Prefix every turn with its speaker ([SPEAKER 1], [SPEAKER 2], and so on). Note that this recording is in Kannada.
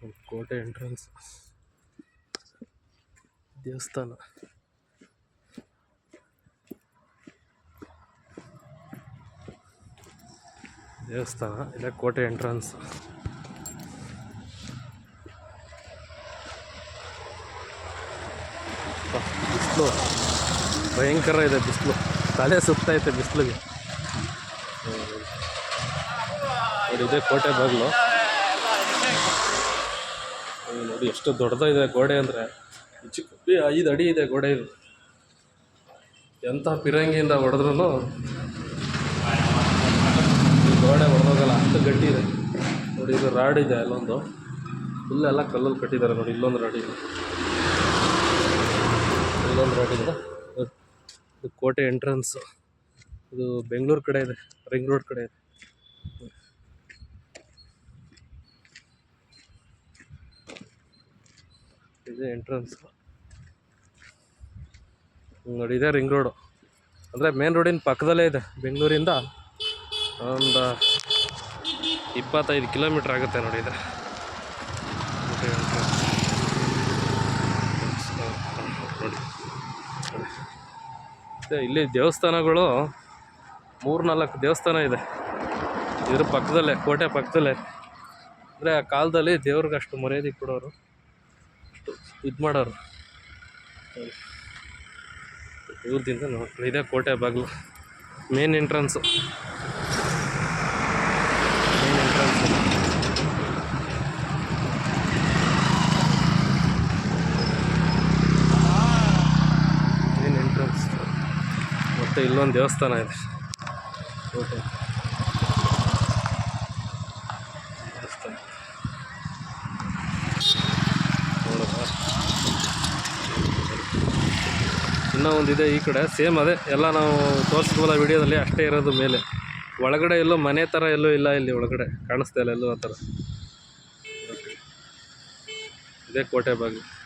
[SPEAKER 1] ಕೋಟೆ ಎಂಟ್ರೆನ್ಸ್ ದೇವಸ್ಥಾನ. ದೇವಸ್ಥಾನ, ಇಲ್ಲ ಕೋಟೆ ಎಂಟ್ರೆನ್ಸ್ ಬಿಸಿಲು. ಭಯಂಕರ ಇದೆ ಬಿಸಿಲು. ತಲೆ ಸುತ್ತೈತೆ ಬಿಸಿಲಿಗೆ. ಇದೇ ಕೋಟೆ ಬಾಗಿಲು. ನೋಡಿ, ಎಷ್ಟು ದೊಡ್ಡದಿದೆ ಗೋಡೆ ಅಂದರೆ. ಚಿಕ್ಕ ಐದು ಅಡಿ ಇದೆ ಗೋಡೆ ಇದು. ಎಂಥ ಪಿರಂಗಿಯಿಂದ ಹೊಡೆದ್ರೂ ಗೋಡೆ ಹೊಡೆದೋಗಲ್ಲ ಅಷ್ಟು ಗಟ್ಟಿ ಇದೆ. ನೋಡಿ, ಇದು ರಾಡ್ ಇದೆ ಅಲ್ಲೊಂದು. ಇಲ್ಲೆಲ್ಲ ಕಲ್ಲಲ್ಲಿ ಕಟ್ಟಿದ್ದಾರೆ ನೋಡಿ, ಇಲ್ಲೊಂದು ರಾಡ್ ಇಲ್ಲೊಂದು ರಾಡ್ ಇದೆ. ಇದು ಕೋಟೆ ಎಂಟ್ರೆನ್ಸು. ಇದು ಬೆಂಗಳೂರು ಕಡೆ ಇದೆ, ರಿಂಗ್ ರೋಡ್ ಕಡೆ ಇದೆ. ಇದು ಎಂಟ್ರೆನ್ಸ್ ನೋಡಿ, ಇದೆ ರಿಂಗ್ ರೋಡು ಅಂದರೆ ಮೇನ್ ರೋಡಿನ ಪಕ್ಕದಲ್ಲೇ ಇದೆ, ಬೆಂಗಳೂರಿಂದ ಒಂದು ಇಪ್ಪತ್ತೈದು ಕಿಲೋಮೀಟ್ರ್ ಆಗುತ್ತೆ ನೋಡಿ ಇದು ಇಲ್ಲಿ ದೇವಸ್ಥಾನಗಳು ಮೂರು ನಾಲ್ಕು ದೇವಸ್ಥಾನ ಇದೆ. ಇದ್ರ ಪಕ್ಕದಲ್ಲೇ, ಕೋಟೆ ಪಕ್ಕದಲ್ಲೇ. ಅಂದರೆ ಆ ಕಾಲದಲ್ಲಿ ದೇವ್ರಿಗೆ ಅಷ್ಟು ಮರ್ಯಾದೆ ಕೊಡೋರು ಇದು ಮಾಡೋರು. ದೂರದಿಂದ ನೋಡ್ತಾರೆ ಇದೇ ಕೋಟೆ ಬಾಗಿಲು. Main entrance main entrance main entrance ಮತ್ತು ಇಲ್ಲೊಂದು ದೇವಸ್ಥಾನ ಇದೆ. ಕೋಟೆ ದೇವಸ್ಥಾನ ನೋಡುವ ಇನ್ನೂ ಒಂದಿದೆ ಈ ಕಡೆ. ಸೇಮ್ ಅದೇ. ಎಲ್ಲ ನಾವು ತೋರಿಸಿದ್ವಲ್ಲ ವಿಡಿಯೋದಲ್ಲಿ ಅಷ್ಟೇ ಇರೋದು ಮೇಲೆ. ಒಳಗಡೆ ಎಲ್ಲೂ ಮನೆ ಥರ ಎಲ್ಲೂ ಇಲ್ಲ ಇಲ್ಲಿ ಒಳಗಡೆ. ಕಾಣಿಸ್ತಾ ಇಲ್ಲ ಎಲ್ಲೂ ಆ ಥರ ಇದೇ ಕೋಟೆ ಬಾಗಿಲು.